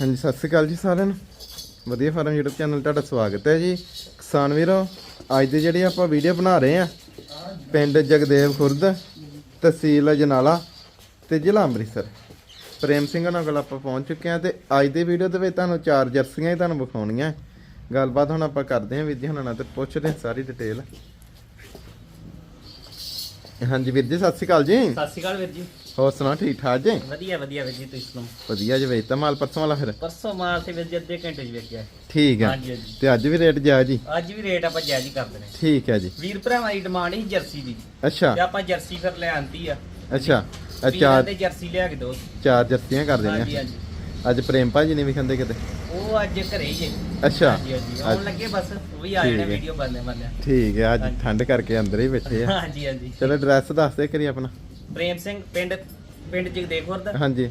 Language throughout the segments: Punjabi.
ਹਾਂਜੀ, ਸਤਿ ਸ਼੍ਰੀ ਅਕਾਲ ਜੀ ਸਾਰਿਆਂ ਨੂੰ। ਵਧੀਆ ਫਾਰਮ YouTube ਚੈਨਲ ਤੁਹਾਡਾ ਸਵਾਗਤ ਹੈ ਜੀ। ਕਿਸਾਨ ਵੀਰੋ, ਅੱਜ ਦੀ ਜਿਹੜੀ ਆਪਾਂ ਵੀਡੀਓ ਬਣਾ ਰਹੇ ਆ ਪਿੰਡ ਜਗਦੇਵ ਖੁਰਦ, ਤਹਿਸੀਲ ਅਜਨਾਲਾ ਤੇ ਜ਼ਿਲ੍ਹਾ ਅੰਮ੍ਰਿਤਸਰ। ਪ੍ਰੇਮ ਸਿੰਘ ਨਾਲ ਕੋਲ ਆਪਾਂ ਪਹੁੰਚ ਚੁੱਕੇ ਆ ਤੇ ਅੱਜ ਦੀ ਵੀਡੀਓ ਦੇ ਵਿੱਚ ਤੁਹਾਨੂੰ ਚਾਰ ਜਰਸੀਆਂ ਹੀ ਤੁਹਾਨੂੰ ਵਿਖਾਉਣੀਆਂ। ਗੱਲਬਾਤ ਹੁਣ ਆਪਾਂ ਕਰਦੇ ਹਾਂ ਵੀਰ ਜੀ ਹੁਣਾਂ ਨਾਲ ਤੇ ਪੁੱਛਦੇ ਹਾਂ ਸਾਰੀ ਡਿਟੇਲ ਹਾਂਜੀ ਵੀਰ ਜੀ, ਸਤਿ ਸ਼੍ਰੀ ਅਕਾਲ ਜੀ। ਸਤਿ ਸ਼੍ਰੀ ਅਕਾਲ ਵੀਰ ਜੀ। ਹੋਰ ਸੁਣਾ ਠੀਕ ਠਾਕ ਜੀ? ਵਧੀਆ ਵਧੀਆ ਵੀਰ ਜੀ ਤੁਸੀਂ ਸੁਣਾਓ? ਵਧੀਆ ਜੀ ਵੇਚਤਾ ਮਾਲ ਪਰਸੋਂ ਵਾਲਾ ਫਿਰ? ਪਰਸੋਂ ਮਾਲ ਤੇ ਵੀਰ ਜੀ ਅੱਧੇ ਘੰਟੇ ਚ ਵੇਚ ਗਿਆ ਠੀਕ ਹਾਂਜੀ ਹਾਂਜੀ। ਤੇ ਅੱਜ ਵੀ ਰੇਟ ਜਾ ਜੀ? ਅੱਜ ਵੀ ਰੇਟ ਆਪਾਂ ਜਾਇਜ਼ ਹੀ ਕਰ ਦੇਣੇ ਠੀਕ ਹੈ ਜੀ। ਵੀਰ ਭਰਾਵਾਂ ਦੀ ਡਿਮਾਂਡ ਸੀ ਜਰਸੀ ਦੀ। ਅੱਛਾ। ਤੇ ਆਪਾਂ ਜਰਸੀ ਫਿਰ ਲੈ ਆਂਦੀ ਆ। ਅੱਛਾ। ਇਹ ਵੀਰਾਂ ਚਾਰ ਦੇ ਜਰਸੀ ਲਿਆ ਕੇ ਦੋ ਚਾਰ ਜਰਸੀਆਂ ਕਰ ਹਾਂਜੀ ਦੇਣੀਆਂ। ਹਾਂਜੀ ਅੱਜ ਪ੍ਰੇਮ ਭਾਜੀ ਨੇ ਵੀ ਖੰਦੇ ਕਿਤੇ? ਉਹ ਅੱਜ ਘਰੇ ਹੀ ਜੇ ਅੱਛਾ। ਹਾਂਜੀ ਹਾਂਜੀ। ਆਉਣ ਅੱਜ- ਲੱਗੇ ਬਸ ਉਹ ਵੀ ਆ ਠੀਕ ਜਾਣੇ ਹੈ। ਵੀਡੀਓ ਬਣਨੇ ਵਾਲੇ ਠੀਕ ਹੈ ਅੱਜ ਹਾਂਜੀ। ਠੰਡ ਕਰਕੇ ਅੰਦਰ ਹੀ ਬੈਠੇ ਆ। ਹਾਂਜੀ ਹਾਂਜੀ। ਚਲੋ ਐਡਰੈਸ ਦੱਸ ਦੇ ਕਰੀ ਆਪਣਾ। ਪ੍ਰੇਮ ਸਿੰਘ ਪਿੰਡ ਪਿੰਡ ਜਗਦੇਖੁਰ ਦਾ ਹਾਂਜੀ।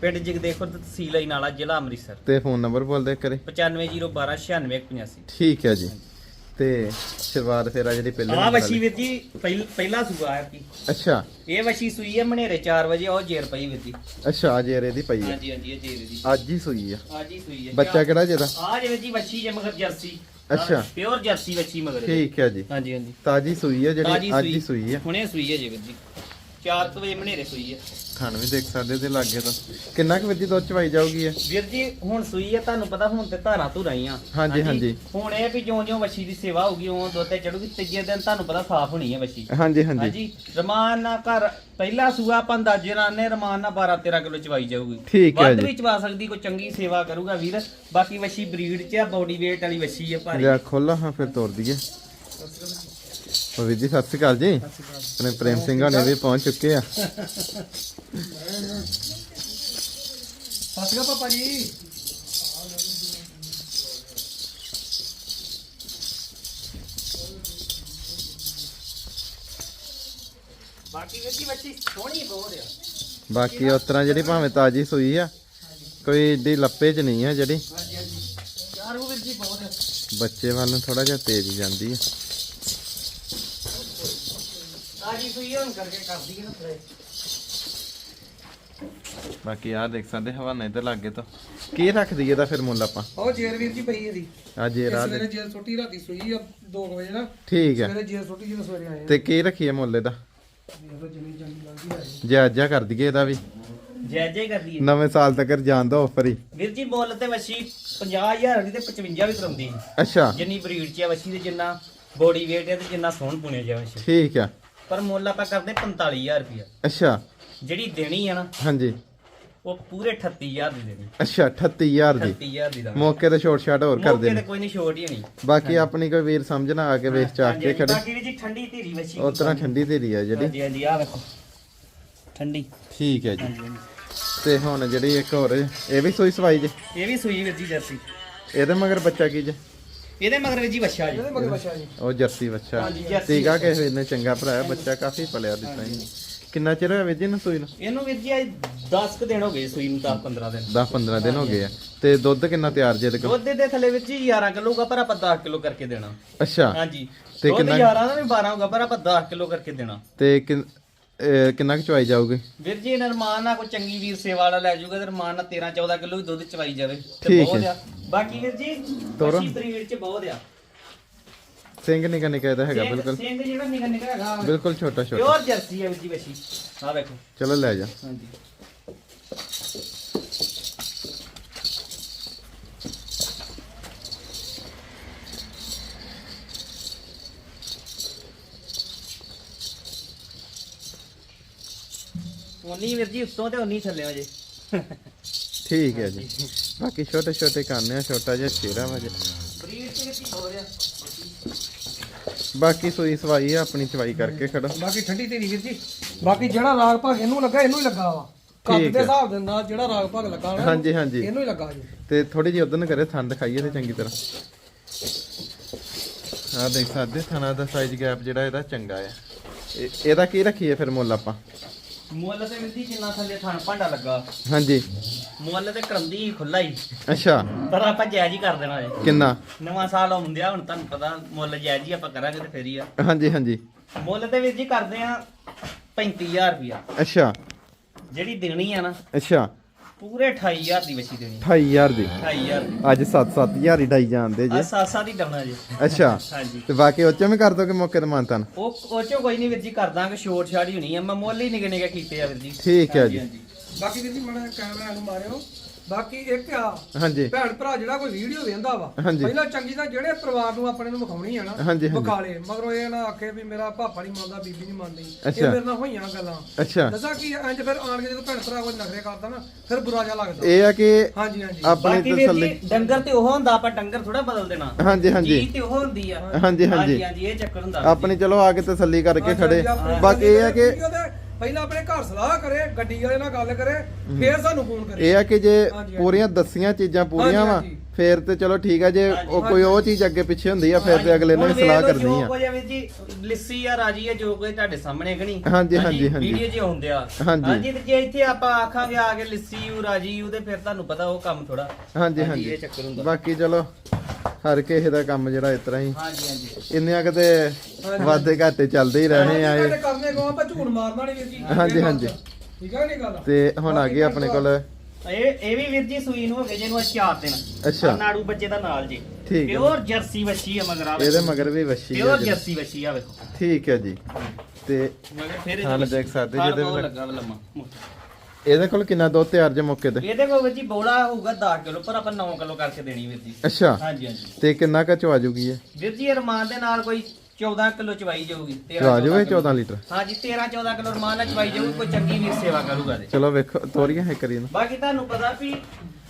ਪਿੰਡ ਜਗਦੇਖੁਰ ਦਾ ਤਹਿਸੀਲ ਹੈ ਨਾਲਾ ਜ਼ਿਲ੍ਹਾ ਅੰਮ੍ਰਿਤਸਰ। ਤੇ ਫੋਨ ਨੰਬਰ ਬੋਲ ਦੇ ਕਰੇ 9501296185 ਠੀਕ ਹੈ ਜੀ। ਤੇ ਸ਼ੁਰੂਆਤ ਫੇਰ ਆ ਜਿਹੜੀ ਪਹਿਲੇ ਆ ਨੰਬਰ ਵਸ਼ੀ ਵਾਲੀ। ਵੀਰ ਜੀ ਪਹਿਲ- ਪਹਿਲਾ ਸੂਆ ਹੈ ਕੀ ਅੱਛਾ। ਇਹ ਵਸ਼ੀ ਸੂਈ ਹੈ ਮਨੇਰੇ 4 ਵਜੇ ਉਹ ਜੇਰ ਪਈ ਵੀਰ ਜੀ। ਅੱਛਾ ਆ ਜੇਰੇ ਦੀ ਪਈ ਹੈ। ਹਾਂਜੀ ਹਾਂਜੀ ਇਹ ਜੇਰ ਦੀ। ਅੱਜ ਹੀ ਸੂਈ ਆ। ਅੱਜ ਹੀ ਸੂਈ ਹੈ। ਬੱਚਾ ਕਿਹੜਾ ਜਿਹਦਾ? ਆ ਜਿਵੇਂ ਜੀ ਵਸ਼ੀ ਜੇ ਮਗਰ ਜਰਸੀ। ਅੱਛਾ। ਪਿਓਰ ਜਰਸੀ ਵਸ਼ੀ ਮਗਰ। ਇਹਦੇ। ਠੀਕ ਹੈ ਜੀ। ਹਾਂਜੀ ਹਾਂਜੀ। ਤਾਜੀ ਸੂਈ ਆ ਜਿਹੜੀ ਅੱਜ ਹੀ ਸੂਈ ਆ। ਹੁਣੇ ਸੂਈ ਹੈ ਜੀ ਵੀਰ ਜੀ। 4 ਵਜੇ ਮਨੇਰੇ ਸੂਈ ਹੈ ਖਾਣ ਵੀ ਦੇਖ ਸਕਦੇ ਤੇ ਲੱਗੇ ਤਾਂ। ਕਿੰਨਾ ਕੁ ਵਿੱਜੀ ਦੁੱਧ ਚਵਾਈ ਜਾਊਗੀ ਇਹ? ਵੀਰ ਜੀ ਹੁਣ ਸੂਈ ਹੈ ਤੁਹਾਨੂੰ ਪਤਾ ਹੁਣ ਤੇ ਧਾਰਾਂ ਧੁਰਾਂ ਹੀ ਆ। ਹਾਂਜੀ, ਹਾਂਜੀ। ਹੁਣ ਇਹ ਵੀ ਜਿਉਂ ਜਿਉਂ ਵਸ਼ੀ ਦੀ ਸੇਵਾ ਹੋਊਗੀ ਉਹ ਦੁੱਧ ਤੇ ਚੜੂਗੀ ਤੀਜੇ ਦਿਨ ਤੁਹਾਨੂੰ ਪਤਾ ਸਾਫ਼ ਹੋਣੀ ਹੈ ਵਸ਼ੀ ਹਾਂਜੀ ਹਾਂਜੀ। ਹਾਂਜੀ। ਰਮਾਨ ਨਾਲ ਘਰ ਪਹਿਲਾ ਸੂਆ ਆਪਾਂ ਅੰਦਾਜ਼ੇ ਨਾਲ ਨੇ ਰਮਾਨ ਨਾਲ 12 13 ਕਿਲੋ ਚਵਾਈ ਜਾਊਗੀ। ਠੀਕ ਹੈ ਵੱਧ ਜੀ। ਵੀ ਚਵਾ ਸਕਦੀ ਕੋਈ ਚੰਗੀ ਸੇਵਾ ਕਰੂਗਾ ਵੀਰ। ਬਾਕੀ ਵਸ਼ੀ ਬਰੀਡ ਚ ਆ ਬੋਡੀ weight ਵਾਲੀ ਵਸ਼ੀ ਹੈ ਭਾਰੀ। ਲਿਆ ਖੋਲਾ ਹਾਂ ਫਿਰ ਤੋੜ ਦਈਏ। ਉਹ ਵੀਰ ਜੀ ਸਤਿ ਸ਼੍ਰੀ ਅਕਾਲ ਜੀ। ਆਪਣੇ ਪ੍ਰੇਮ ਸਿੰਘ ਹੋਣੇ ਵੀ ਪਹੁੰਚ ਚੁੱਕੇ ਆ। ਸਤਿ ਸ਼੍ਰੀ ਅਕਾਲ ਪਾਪਾ ਜੀ। ਬਾਕੀ ਵੀਰ ਜੀ ਵਸ਼ੀ ਸੋਹਣੀ ਬਹੁਤ ਆ। ਬਾਕੀ ਉਸ ਤਰ੍ਹਾਂ ਜਿਹੜੀ ਭਾਵੇਂ ਤਾਜੀ ਸੂਈ ਆ ਕੋਈ ਏਡੀ ਲੱਪੇ 'ਚ ਨਹੀਂ ਆ ਜਿਹੜੀ। ਹਾਂਜੀ ਹਾਂਜੀ। ਯਾਰ ਉਹ ਵੀਰ ਜੀ ਬਹੁਤ ਆ। ਬੱਚੇ ਵੱਲ ਨੂੰ ਥੋੜਾ ਜਿਹਾ ਤੇਜ਼ ਜਾਂਦੀ ਆ। ਤਾਜੀ ਸੂਈ ਹੁਣ ਕਰਕੇ ਕਰਦੀ ਹੈ। ਬਾਕੀ ਆ ਦੇਖ ਸਕਦੇ ਹਵਾਨੇ ਤੇ ਲੱਗੇ ਤਾਂ। ਕੀ ਰੱਖ ਦਈਏ ਦਾ ਫਿਰ ਮੁੱਲ ਆਪਾਂ? ਉਹ ਜੇਰ ਵੀਰ ਜੀ ਪਈ ਇਹਦੀ। ਆ ਜੇ ਰਾਤ ਸਵੇਰੇ ਜੇਰ ਛੁੱਟੀ ਰਾਤੀ ਸੂਈ ਆ 2 ਵਜੇ ਨਾ। ਠੀਕ ਹੈ ਸਵੇਰੇ ਜੇਰ ਛੁੱਟੀ ਜਦੋਂ ਸਵੇਰੇ ਆਏ ਤੇ ਕੀ ਰੱਖੀਏ ਮੁੱਲ ਇਹਦਾ ਆ ਜਿੰਨੀ ਜੰਗੀ ਲੱਗਦੀ ਹੈ ਜਾਇਜ਼ਾ ਕਰ ਦਈਏ ਇਹਦਾ ਵੀ। ਜੈ ਜੈ ਕਰਦੀ ਹੈ ਨਵੇਂ ਸਾਲ ਤੱਕ ਜਾਣ ਦਾ ਆਫਰ ਹੀ। ਵੀਰ ਜੀ ਮੁੱਲ ਤੇ ਵਸ਼ੀ 50000 ਦੀ ਤੇ 55 ਵੀ ਕਰਾਉਂਦੀ। ਅੱਛਾ। ਜਿੰਨੀ ਬਰੀਡ ਚ ਆ ਵਸ਼ੀ ਦੇ ਜਿੰਨਾ ਬੋਡੀ weight ਹੈ ਤੇ ਜਿੰਨਾ ਸੋਹਣ ਪੁਣੇ ਜਾ ਵਸ਼ੀ। ਠੀਕ ਆ। ਪਰ ਮੁੱਲ ਆਪਾਂ ਕਰਦੇ 45000 ਰੁਪਇਆ। ਅੱਛਾ। ਜਿਹੜੀ ਦੇਣੀ ਆ ਨਾ ਹਾਂਜੀ। ਉਹ ਪੂਰੇ 38000 ਦੀ ਦੇਣੀ। ਅੱਛਾ 38000 ਦੀ। 38000 ਦੀ ਮੌਕੇ ਤੇ ਛੋਟ ਛਾਟ ਹੋਰ ਕਰ ਮੌਕੇ ਤੇ ਦੇਣੀ ਕੋਈ ਨਹੀਂ ਛੋਟ ਹੀ ਨਹੀਂ ਬਾਕੀ ਆਪਣੀ ਕੋਈ ਵੀਰ ਸਮਝਣਾ ਆ ਕੇ ਵੇਚ ਚਾਕ ਕੇ ਖੜੇ। ਬਾਕੀ ਵੀ ਜੀ ਠੰਡੀ ਧੀਰੀ ਵਸ਼ੀ ਉਸ ਤਰ੍ਹਾਂ ਠੰਡੀ ਤੇਰੀ ਆ ਜਿਹੜੀ। ਹਾਂਜੀ ਹਾਂਜੀ ਆ ਵੇਖੋ। ਠੰਡੀ। ਠੀਕ ਹੈ ਜੀ। ਤੇ ਹੁਣ ਜਿਹੜੀ ਇੱਕ ਹੋਰ ਇਹ ਵੀ ਸੂਈ ਸਵਾਈ ਜੇ? ਇਹ ਵੀ ਸੂਈ ਵੀਰ ਜੀ ਜਰਸੀ। ਇਹਦੇ ਮਗਰ ਬੱਚਾ ਕੀ ਜੇ? ਇਹਦੇ ਮਗਰ ਜੀ ਵੱਛਾ ਜੀ। ਇਹਦੇ ਮਗਰ ਬੱਚਾ ਜੀ। ਉਹ ਜਰਸੀ ਬੱਚਾ ਹਾਂਜੀ, ਜਰਸੀ ਟੀਕਾ ਕਿਸੇ ਵੀਰ ਨੇ ਚੰਗਾ ਭਰਾਇਆ ਬੱਚਾ ਕਾਫੀ ਪਲਿਆ ਦਿੱਤਾ ਹੀ ਕਿੰਨਾ ਚਿਰ ਹੋਇਆ ਵੀਰ ਜੀ ਨੂੰ ਸੂਈ ਨੂੰ? ਇਹਨੂੰ ਵੀਰ ਜੀ ਅੱਜ 10 ਕੁ ਦਿਨ ਹੋ ਗਏ ਸੂਈ ਨੂੰ 10 15 ਦਿਨ। 10 15 ਦਿਨ ਹੋ ਗਏ ਆ। ਤੇ ਦੁੱਧ ਕਿੰਨਾ ਤਿਆਰ ਜੇ ਕੋਲ? ਦੁੱਧ ਦੇ ਥੱਲੇ ਵਿੱਚ ਹੀ 11 ਕਿਲੋ ਹੋਗਾ ਪਰ ਆਪਾਂ 10 ਕਿਲੋ ਕਰਕੇ ਦੇਣਾ। ਅੱਛਾ। ਹਾਂਜੀ। ਤੇ ਤੇ ਕਿੰਨਾ- ਕਿੰਨਾ 11 ਦਾ ਵੀ 12 ਹੋਗਾ ਪਰ ਆਪਾਂ 10 ਕਿਲੋ ਕਰਕੇ ਦੇਣਾ। ਤੇ ਕਿੰਨ- ਇਹ ਕਿੰਨਾ ਕੁ ਚਵਾਈ ਜਾਊਗੀ? ਵੀਰ ਜੀ ਨਰਮਾਨ ਨਾਲ ਕੋਈ ਚੰਗੀ ਵੀਰ ਸੇਵਾ ਵਾਲਾ ਲੈ ਜਾਊਗਾ ਤੇ ਰਮਾਨ ਨਾਲ 13 14 ਕਿਲੋ ਵੀ ਦੁੱਧ ਚਵਾਈ ਜਾਵੇ ਤੇ ਠੀਕ ਬਹੁਤ ਹੈ। ਆ। ਬਾਕੀ ਵੀਰ ਜੀ ਤੋਰੋ। ਬਰੀਡ ਚ ਬਹੁਤ ਆ। ਸਿੰਘ ਨਿਕਾ ਨਿਕਾ ਇਹਦਾ ਹੈਗਾ ਬਿਲਕੁਲ। ਸਿੰਘ ਜਿਹੜਾ ਨਿਕਾ ਨਿਕਾ ਹੈਗਾ ਬਿਲਕੁਲ ਛੋਟਾ ਛੋਟਾ ਪਿਓਰ ਜਰਸੀ ਹੈ ਵੀਰ ਜੀ ਵਸ਼ੀ। ਆ ਵੇਖੋ। ਚਲੋ ਲੈ ਜਾ। ਹਾਂਜੀ। ਉਨੀ ਵੀਰ ਜੀ ਉੱਤੋਂ ਤੇ ਉਨੀ ਥੱਲੇ ਵਜੇ ਠੀਕ ਹੈ ਜੀ। ਬਾਕੀ ਛੋਟੇ ਛੋਟੇ ਕਾਨੇ ਆ ਛੋਟਾ ਜਿਹਾ ਚਿਹਰਾ ਵਾ ਜੀ। ਬਰੀਡ ਤੇ ਕਿੱਥੇ ਹੋ ਰਿਹਾ? ਬਾਕੀ ਸੂਈ ਸਵਾਈ ਆ ਆਪਣੀ ਚਵਾਈ ਕਰਕੇ ਖੜੋ। ਬਾਕੀ ਠੰਡੀ ਤੇਰੀ ਵੀਰ ਜੀ। ਬਾਕੀ ਜਿਹੜਾ ਰਾਗ ਭਾਗ ਇਹਨੂੰ ਲੱਗਾ ਇਹਨੂੰ ਹੀ ਲੱਗਾ ਵਾ। ਕੱਦ ਠੀਕ ਦੇ ਹੈ। ਹਿਸਾਬ ਦੇ ਨਾਲ ਜਿਹੜਾ ਰਾਗ ਭਾਗ ਲੱਗਾ ਨਾ ਹਾਂਜੀ ਹਾਂਜੀ। ਇਹਨੂੰ ਹੀ ਲੱਗਾ ਜੀ। ਤੇ ਥੋੜੀ ਜਿਹੀ ਨੂੰ ਕਰੇ ਥਣ ਦਿਖਾਈਏ ਤੇ ਚੰਗੀ ਤਰ੍ਹਾਂ। ਆ ਦੇਖ ਸਕਦੇ ਥਣਾ ਦਾ ਸਾਈਜ਼ ਗੈਪ ਜਿਹੜਾ ਇਹਦਾ ਚੰਗਾ ਆ। ਇਹ- ਇਹਦਾ ਕੀ ਰੱਖੀਏ ਫਿਰ ਮੁੱਲ ਆਪਾਂ? ਮੁੱਲ ਤੇ ਵੀਰ ਜੀ ਜਿੰਨਾ ਥੱਲੇ ਥਣ ਭਾਂਡਾ ਲੱਗਾ। ਹਾਂਜੀ। ਮੁੱਲ ਤੇ ਕਰੰਦੀ ਖੁੱਲਾ ਹੀ ਅੱਛਾ। ਪਰ ਆਪਾਂ ਜਾਇਜ਼ ਹੀ ਕਰ ਦੇਣਾ ਜੀ ਕਿੰਨਾ? ਨਵਾਂ ਸਾਲ ਆਉਂਦਿਆ ਹੁਣ ਤੁਹਾਨੂੰ ਪਤਾ ਮੁੱਲ ਜਾਇਜ਼ ਹੀ ਆਪਾਂ ਕਰਾਂਗੇ ਤੇ ਫੇਰ ਹੀ ਆ। ਹਾਂਜੀ ਹਾਂਜੀ। ਮੁੱਲ ਤੇ ਵੀਰ ਜੀ ਕਰਦੇ ਆ 35000 ਰੁਪਿਆ ਅੱਛਾ। ਜਿਹੜੀ ਦੇਣੀ ਆ ਨਾ। ਅੱਛਾ। ਪੂਰੇ 28000 ਦੀ ਵਛੀ ਦੇਣੀ। 28000 ਦੀ? 28000 ਦੀ। ਅੱਜ 7-7000 ਹੀ ਡਾਈ ਜਾਂਦੇ ਆ ਜੇ। ਸਾਸਾ ਦੀ ਡਾਉਣਾ ਜੀ। ਅੱਛਾ। ਹਾਂਜੀ। ਤੇ ਬਾਕੀ ਉਹ ਚੋਂ ਵੀ ਕਰ ਦੋਗੇ ਮੌਕੇ ਤੇ ਮਾਨਤਨ? ਉਹ ਉਹ ਚੋਂ ਕੋਈ ਨਹੀਂ ਵੀਰ ਜੀ ਕਰ ਦਾਂਗੇ ਛੋਟ ਛਾੜੀ ਹੋਣੀ ਆ। ਮੈਂ ਮੁੱਲ ਹੀ ਨਿਕੇ ਨਿਕੇ ਕੀਤੇ ਆ ਵੀਰ ਜੀ। ਠੀਕ ਹੈ ਜੀ। ਬਾਕੀ ਵੀਰ ਜੀ ਮੜਾ ਕੈਮਰਾ ਨੂੰ ਮਾਰਿਓ। ਬਾਕੀ ਇੱਕ ਆ ਹਾਂਜੀ। ਭੈਣ ਭਰਾ ਜਿਹੜਾ ਕੋਈ ਵੀਡੀਓ ਵੇਂਦਾ ਵਾ ਹਾਂਜੀ। ਪਹਿਲਾਂ ਚੰਗੀ ਤਾਂ ਜਿਹੜੇ ਪਰਿਵਾਰ ਨੂੰ ਆਪਣੇ ਨੂੰ ਵਿਖਾਉਣੀ ਆ ਨਾ ਹਾਂਜੀ, ਹਾਂਜੀ। ਵਿਖਾਲੇ। ਮਗਰੋਂ ਇਹ ਨਾ ਆਖੇ ਵੀ ਮੇਰਾ ਪਾਪਾ ਨਹੀਂ ਮੰਨਦਾ ਬੀਬੀ ਨਹੀਂ ਮੰਨਦੀ। ਇਹ ਅੱਛਾ। ਮੇਰੇ ਨਾਲ ਹੋਈਆਂ ਗੱਲਾਂ। ਅੱਛਾ। ਦੱਸਾਂ ਕੀ ਇੰਜ ਫਿਰ ਆਣ ਕੇ ਜਦੋਂ ਭੈਣ ਭਰਾ ਕੋਈ ਨਖਰੇ ਕਰਦਾ ਨਾ ਫਿਰ ਬੁਰਾ ਜਿਹਾ ਲੱਗਦਾ। ਇਹ ਆ ਕਿ ਹਾਂਜੀ ਹਾਂਜੀ। ਆਪਣੀ ਵੀਰ ਤਸੱਲੀ ਜੀ ਡੰਗਰ ਤੇ ਉਹ ਹੁੰਦਾ ਆਪਾਂ ਡੰਗਰ ਥੋੜਾ ਬਦਲ ਦੇਣਾ। ਹਾਂਜੀ ਹਾਂਜੀ। ਚੀਜ਼ ਤੇ ਉਹ ਹੁੰਦੀ ਆ। ਹਾਂਜੀ ਹਾਂਜੀ। ਹਾਂਜੀ ਇਹ ਚੱਕਰ ਹੁੰਦਾ। ਆਪਣੀ ਚਲੋ ਆ ਕੇ ਤਸੱਲੀ ਕਰਕੇ ਹਾਂਜੀ, ਖੜੇ। ਹਾਂਜੀ, ਬਾਕੀ ਇਹ ਆ ਕਿ ਪਹਿਲਾਂ ਆਪਣੇ ਘਰ ਸਲਾਹ ਕਰੇ ਗੱਡੀ ਵਾਲੇ ਨਾਲ ਗੱਲ ਕਰੇ ਫੇਰ ਸਾਨੂੰ ਫੋਨ ਕਰੇ। ਇਹ ਆ ਕਿ ਜੇ ਹਾਂਜੀ, ਪੂਰੀਆਂ ਦੱਸੀਆਂ ਚੀਜ਼ਾਂ ਪੂਰੀਆਂ ਵਾ ਹਾਂਜੀ। ਫੇਰ ਤੇ ਚਲੋ ਠੀਕ ਆ ਜੇ ਉਹ ਕੋਈ ਉਹ ਚੀਜ਼ ਅੱਗੇ ਪਿੱਛੇ ਹੁੰਦੀ ਆ ਫਿਰ ਤੇ ਅਗਲੇ ਨੇ ਵੀ ਸਲਾਹ ਕਰਨੀ ਆ। ਜੀ ਲਿੱਸੀ ਰਾਜੀ ਆ ਜੋ ਕੋਈ ਤੁਹਾਡੇ ਸਾਹਮਣੇ ਗਣੀ ਹਾਂਜੀ, ਹਾਂਜੀ, ਹਾਂਜੀ। ਵੀਡੀਓ 'ਚ ਹੁੰਦੇ ਆ। ਹਾਂਜੀ। ਤੇ ਜੇ ਇੱਥੇ ਆਪਾਂ ਆਖਾਂਗੇ ਆ ਕੇ ਲਿੱਸੀ ਯੂ ਰਾਜੀ ਯੂ ਤੇ ਫਿਰ ਤੁਹਾਨੂੰ ਪਤਾ ਉਹ ਕੰਮ ਥੋੜਾ ਹਾਂਜੀ ਇਹ ਹਾਂਜੀ। ਚੱਕਰ ਹੁੰਦਾ। ਬਾਕੀ ਚਲੋ ਹਰ ਕਿਸੇ ਦਾ ਕੰਮ ਜਿਹੜਾ ਇਸ ਤਰ੍ਹਾਂ ਹੀ। ਹਾਂਜੀ ਹਾਂਜੀ। ਇੰਨਿਆਂ ਕਿਤੇ ਵਾਧੇ ਘਾਟੇ ਚੱਲਦੇ ਹੀ ਰਹਿਣੇ ਆ ਇਹ। ਸਾਡੇ ਕਰਨੇ ਕੋ ਆਪਾਂ ਝੂਠ ਮਾਰਨਾ ਨਹੀਂ ਵੀਰ ਜੀ। ਹਾਂਜੀ, ਹਾਂਜੀ। ਠੀਕ ਹੈ ਨਹੀਂ ਗੱਲ? ਤੇ ਹੁਣ ਆ ਗਈ ਆਪਣੇ ਕੋਲ। ਇਹ ਇਹ ਵੀ ਵੀਰ ਜੀ ਸੂਈ ਨੂੰ ਹੋ ਗਏ ਜਿਹਨੂੰ ਚਾਰ ਦਿਨ। ਅੱਛਾ। ਨਾੜੂ ਬੱਚੇ ਦਾ ਨਾਲ ਜੀ। ਠੀਕ ਹੈ। ਪਿਓਰ ਜਰਸੀ ਵੱਛੀ ਆ ਮਗਰ ਆ ਇਹਦੇ ਮਗਰ ਵੀ ਵੱਛੀ ਆ ਪਿਓਰ। ਜਰਸੀ ਵੱਛੀ ਆ ਵੇਖੋ। ਠੀਕ ਹੈ ਜੀ। ਤੇ ਮਗਰ ਫਿਰ ਹਾਲ ਦੇਖ ਸਕਦੇ ਜਿਹਦੇ ਬਹੁਤ ਵਿੱਚ ਲੱਗਾ ਵਾ ਲੰਮਾ। ਇਹਦੇ ਕੋਲ ਕਿੰਨਾ ਦੁੱਧ ਤਿਆਰ ਜੇ ਮੌਕੇ ਤੇ? ਇਹਦੇ ਕੋਲ ਵੀਰ ਜੀ ਬੋਲਾ ਹੋਊਗਾ 10 ਕਿਲੋ ਪਰ ਆਪਾਂ 9 ਕਿਲੋ ਕਰਕੇ ਦੇਣੀ ਵੀਰ ਜੀ। ਅੱਛਾ। ਹਾਂਜੀ ਹਾਂਜੀ। ਤੇ ਕਿੰਨਾ ਕੁ ਚਵਾ ਜੂਗੀ ਇਹ? ਵੀਰ ਜੀ ਅਰਮਾਨ ਦੇ ਨਾਲ ਕੋਈ 14 ਕਿਲੋ ਚਵਾਈ ਜਾਊਗੀ 13 ਚਵਾ ਜੂਗੇ ਕਿਲੋ। 14 ਲੀਟਰ? ਹਾਂਜੀ 13 14 ਕਿਲੋ ਅਰਮਾਨ ਨਾਲ ਚਵਾਈ ਜਾਊਗੀ ਕੋਈ ਚੰਗੀ ਵੀਰ ਸੇਵਾ ਕਰੂਗਾ ਦੇ ਚਲੋ ਵੇਖੋ ਤੋਰੀਆਂ ਹੈ ਕਰੀ ਨਾ ਬਾਕੀ ਤੁਹਾਨੂੰ ਪਤਾ ਵੀ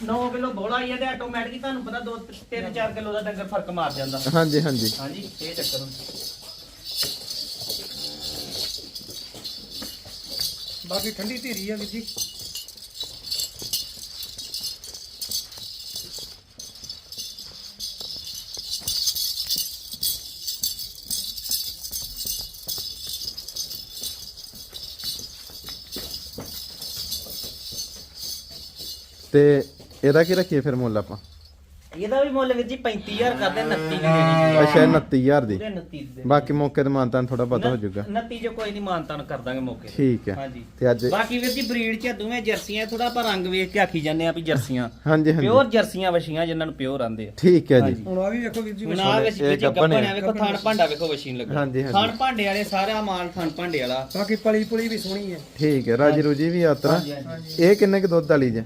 9 ਕਿਲੋ ਬੋਲਾ ਹੀ ਆ ਤੇ ਆਟੋਮੈਟਿਕ ਤੁਹਾਨੂੰ ਪਤਾ 2 3 4 ਕਿਲੋ ਦਾ ਡੰਗਰ ਫ਼ਰਕ ਮਾਰ ਜਾਂਦਾ। ਹਾਂਜੀ ਹਾਂਜੀ। ਹਾਂਜੀ ਇਹ ਚੱਕਰ ਹੁੰਦਾ। ਬਾਕੀ ਠੰਡੀ ਧੀਰੀ ਆ ਵੀਰ ਜੀ। ਤੇ ਇਹਦਾ ਕੀ ਰੱਖੀਏ ਫਿਰ ਮੁੱਲ ਆਪਾਂ? ਇਹਦਾ ਵੀ ਮੁੱਲ ਵੀਰ ਜੀ 35000 ਕਰਦੇ 29 ਦੀ ਦੇਣੀ ਅੱਛਾ ਇਹ 29000 ਦੀ। ਪੂਰੇ 29 ਦੀ। ਬਾਕੀ ਮੌਕੇ ਤੇ ਮਾਨਤਾਨ ਥੋੜਾ ਪਤਾ ਹੋ ਜਾਊਗਾ 29 ਜੋ ਕੋਈ ਨਹੀਂ ਮਾਨਤਾਨ ਕਰ ਦਾਂਗੇ ਮੌਕੇ ਤੇ। ਠੀਕ ਹੈ। ਹਾਂਜੀ। ਤੇ ਅੱਜ ਬਾਕੀ ਵੀਰ ਜੀ ਬਰੀਡ ਚ ਦੋਵੇਂ ਜਰਸੀਆਂ ਥੋੜਾ ਆਪਾਂ ਰੰਗ ਵੇਖ ਕੇ ਆਖੀ ਜਾਂਦੇ ਆ ਵੀ ਜਰਸੀਆਂ। ਹਾਂਜੀ ਹਾਂਜੀ। ਪਿਓਰ ਜਰਸੀਆਂ ਵਸ਼ੀਆਂ ਜਿਨ੍ਹਾਂ ਨੂੰ ਪਿਓਰ ਆਂਦੇ ਆ। ਠੀਕ ਹੈ ਜੀ। ਹੁਣ ਆ ਵੀ ਵੇਖੋ ਵੀਰ ਜੀ ਹੁਣ ਆ ਵਿੱਚ ਵਿੱਚ ਗੱਭਣ ਗੱਪਣ ਹੈ। ਆ ਵੇਖੋ ਥਣ ਭਾਂਡਾ ਵੇਖੋ ਮਸ਼ੀਨ ਲੱਗਾ ਹਾਂਜੀ, ਹਾਂਜੀ। ਥਣ ਭਾਂਡੇ ਵਾਲੇ ਸਾਰਾ ਮਾਲ ਥਣ ਭਾਂਡੇ ਵਾਲਾ। ਬਾਕੀ ਪਲੀ ਪੁਲੀ ਵੀ ਸੋਹਣੀ ਹੈ। ਠੀਕ ਹੈ ਰਾਜੀ ਰੂਜੀ ਵੀ ਆਤਰਾ। ਇਹ ਕਿੰਨੇ ਕੁ ਦੁੱਧ ਵਾਲੀ ਜੇ?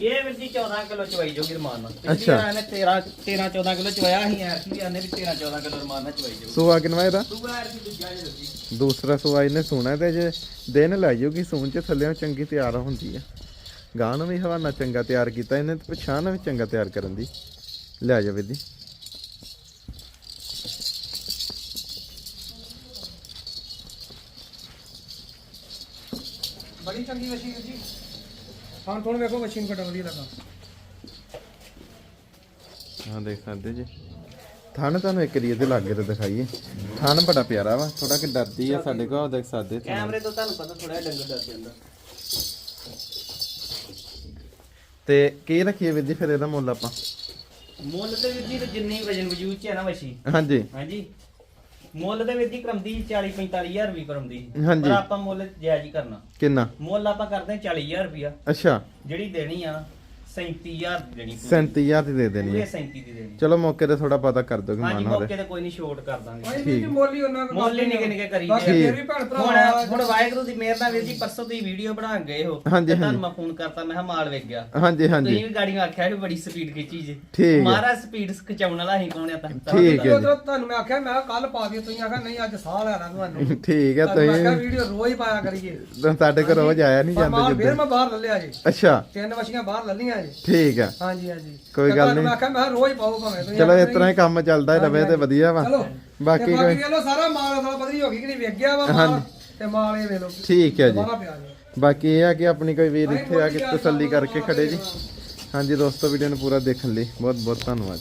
ਇਹ ਵੀਰ ਜੀ 14 ਕਿਲੋ ਚਵਾਈ ਜੋਗੀ ਰਮਾਨ ਨਾਲ। ਪਿਛਲੀ ਅੱਛਾ। ਵਾਰ ਇਹਨੇ 13 13 14 ਕਿਲੋ ਚਵਾਇਆ ਸੀ ਯਾਰ ਕੀ ਆਨੇ ਵੀ 13 14 ਕਿਲੋ ਰਮਾਨ ਨਾਲ ਚਵਾਈ ਜੋਗੀ। ਸੂਆ ਕਿਨਵਾ ਇਹਦਾ? ਦੂਗਾ ਯਾਰ ਕੀ ਦੂਜਾ ਜੇ ਦੱਸੀ। ਦੂਸਰਾ ਸੂਆ ਇਹਨੇ ਸੋਣਾ ਤੇ ਜੇ ਦਿਨ ਲੈ ਜਾਊਗੀ ਸੂਣ ਚ ਥੱਲੇੋਂ ਚੰਗੀ ਤਿਆਰ ਹੁੰਦੀ ਆ। ਗਾਂ ਨੂੰ ਵੀ ਹਵਾਨਾ ਚੰਗਾ ਤਿਆਰ ਕੀਤਾ ਇਹਨੇ ਤੇ ਪਛਾਣ ਵੀ ਚੰਗਾ ਤਿਆਰ ਕਰਨ ਦੀ। ਲੈ ਜਾ ਵੀਦੀ ਬੜੀ ਚੰਗੀ ਵੀਰ ਜੀ। ਹਾਂ ਤੁਹਾਨੂੰ ਵੇਖੋ ਮਸ਼ੀਨ ਕਿੱਡਾ ਵਧੀਆ ਲੱਗਾ ਹਾਂ ਦੇਖ ਸਕਦੇ ਜੀ। ਥਣ ਤੁਹਾਨੂੰ ਇੱਕ ਰੀ ਇਹਦੇ ਲਾਗੇ ਤੇ ਦਿਖਾਈਏ। ਥਣ ਬੜਾ ਪਿਆਰਾ ਵਾ ਥੋੜਾ ਕਿ ਡਰਦੀ ਆ ਸਾਡੇ ਕੋਲ ਦੇਖ ਸਕਦੇ ਥਣ। ਕੈਮਰੇ ਤੋਂ ਤੁਹਾਨੂੰ ਪਤਾ ਥੋੜਾ ਡੰਗਰ ਦੱਸ ਜਾਂਦਾ ਤੇ ਕੀ ਰੱਖੀਏ ਵੀਰ ਜੀ ਫਿਰ ਇਹਦਾ ਮੁੱਲ ਆਪਾਂ? ਮੁੱਲ ਤੇ ਵੀਰ ਜੀ ਤੇ ਜਿੰਨੀ ਵਜਨ ਵਜੂਦ ਚ ਹੈ ਨਾ ਵਸ਼ੀ ਹਾਂਜੀ। ਹਾਂਜੀ। ਮੁੱਲ ਦੇ ਵੀਰ ਜੀ ਕਰਮਦੀ 40 45000 ਵੀ ਕਰਮਦੀ ਹਾਂਜੀ। ਪਰ ਆਪਾਂ ਮੁੱਲ ਜਾਇਜ਼ ਹੀ ਕਰਨਾ। ਕਿੰਨਾ? ਮੁੱਲ ਆਪਾਂ ਕਰਦੇ ਹਾਂ 40000 ਰੁਪਿਆ ਅੱਛਾ। ਜਿਹੜੀ ਦੇਣੀ ਆ 37000 ਦੀ ਦੇਣੀ ਪੂਰੀ। 37000 ਦੀ ਦੇ ਦੇਣੀ ਪੂਰੇ ਹੈ। 37 ਦੀ ਦੇਣੀ। ਚਲੋ ਮੌਕੇ ਤੇ ਥੋੜਾ ਪਤਾ ਕਰ ਦੋਗੇ ਹਾਂਜੀ ਮਨ ਹੋਰੇ ਮੌਕੇ ਤੇ ਕੋਈ ਨਹੀਂ ਛੋਟ ਕਰ ਦਾਂਗੇ। ਜੀ ਮੋਲੀ ਉਹਨਾਂ ਕੋਲ ਮੁੱਲ ਹੀ ਨਿੱਕੇ ਨਿੱਕੇ ਕਰੀ ਬਾਕੀ ਦੇ ਫਿਰ ਵੀ ਭੈਣ ਭਰਾ ਹੁਣ ਹੁਣ ਵਾਹਿਗੁਰੂ ਦੀ ਮਿਹਰ ਨਾਲ ਵੀਰ ਜੀ ਪਰਸੋਂ ਤੁਸੀਂ ਵੀਡੀਓ ਬਣਾ ਗਏ ਹੋ ਹਾਂਜੀ, ਤੇ ਹਾਂਜੀ। ਤੁਹਾਨੂੰ ਮੈਂ ਫੋਨ ਕਰਤਾ ਮੈਂ ਕਿਹਾ ਮਾਲ ਵੇਖ ਗਿਆ। ਹਾਂਜੀ ਹਾਂਜੀ। ਤੁਸੀਂ ਵੀ ਗਾੜੀਆਂ ਆਖਿਆ ਵੀ ਬੜੀ ਸਪੀਡ ਖਿੱਚੀ ਜੇ। ਠੀਕ ਹੈ। ਮਾਰਾ ਸਪੀਡ ਖਿਚਾਉਣ ਵਾਲਾ ਹੀ ਕੌਣ ਆ ਤਾਂ? ਠੀਕ ਹੈ। ਉਦੋਂ ਤੁਹਾਨੂੰ ਮੈਂ ਆਖਿਆ ਮੈਂ ਕੱਲ ਪਾ ਦਿਓ ਤੁਸੀਂ ਆਖਿਆ ਨਹੀਂ ਅੱਜ ਸਾਹ ਲੈਣਾ ਤੁਹਾਨੂੰ। ਠੀਕ ਹੈ ਤੁਹਾਨੂੰ ਮੈਂ ਆਖਿਆ ਤੁਸੀਂ ਵੀਡੀਓ ਰੋਜ਼ ਪਾਇਆ ਕਰੀਏ। ਤੁਹਾਡੇ ਕੋਲ ਰੋਜ਼ ਆਇਆ ਨਹੀਂ ਪਰ ਜਾਂਦੇ ਮਾਲ ਫਿਰ ਜਿੱਦਾਂ ਮੈਂ ਬਾਹਰ ਲੈ ਲਿਆ ਜੀ। ਅੱਛਾ। ਤਿੰਨ ਵਸ਼ੀਆਂ ਬਾਹਰ ਲੈ ਲਈਆਂ ਜੀ। ਠੀਕ ਹੈ ਹਾਂਜੀ ਹਾਂਜੀ। ਕੋਈ ਗੱਲ ਨਹੀਂ। ਮੈਂ ਆਖਿਆ ਮੈਂ ਰੋਜ਼ ਪਾਓ ਭਾਵੇਂ ਤੁਸੀਂ ਚਲੋ ਇਸ ਤਰ੍ਹਾਂ ਹੀ ਕੰਮ ਚੱਲਦਾ ਹੀ ਰਵੇ ਤੇ ਵਧੀਆ ਵਾ। ਚਲੋ ਬਾਕੀ ਕੋਈ ਵੇਖ ਲਓ ਸਾਰਾ ਮਾਲ ਅਸਲ ਬਦਲੀ ਹੋ ਗਈ ਕਿ ਨਹੀਂ ਵੇਖ ਗਿਆ ਵਾ ਮਾਲ। ਤੇ ਮਾਲ ਇਹ ਵੇਖ ਲਓ ਠੀਕ ਹੈ ਜੀ। ਬਾਕੀ ਇਹ ਆ ਕਿ ਆਪਣੀ ਕੋਈ ਵੀਰ ਇੱਥੇ ਆ ਕੇ ਤਸੱਲੀ ਕਰਕੇ ਖੜੇ ਜੀ। ਹਾਂਜੀ ਦੋਸਤੋ ਵੀਡੀਓ ਨੂੰ ਪੂਰਾ ਦੇਖਣ ਲਈ ਬਹੁਤ ਬਹੁਤ ਧੰਨਵਾਦ।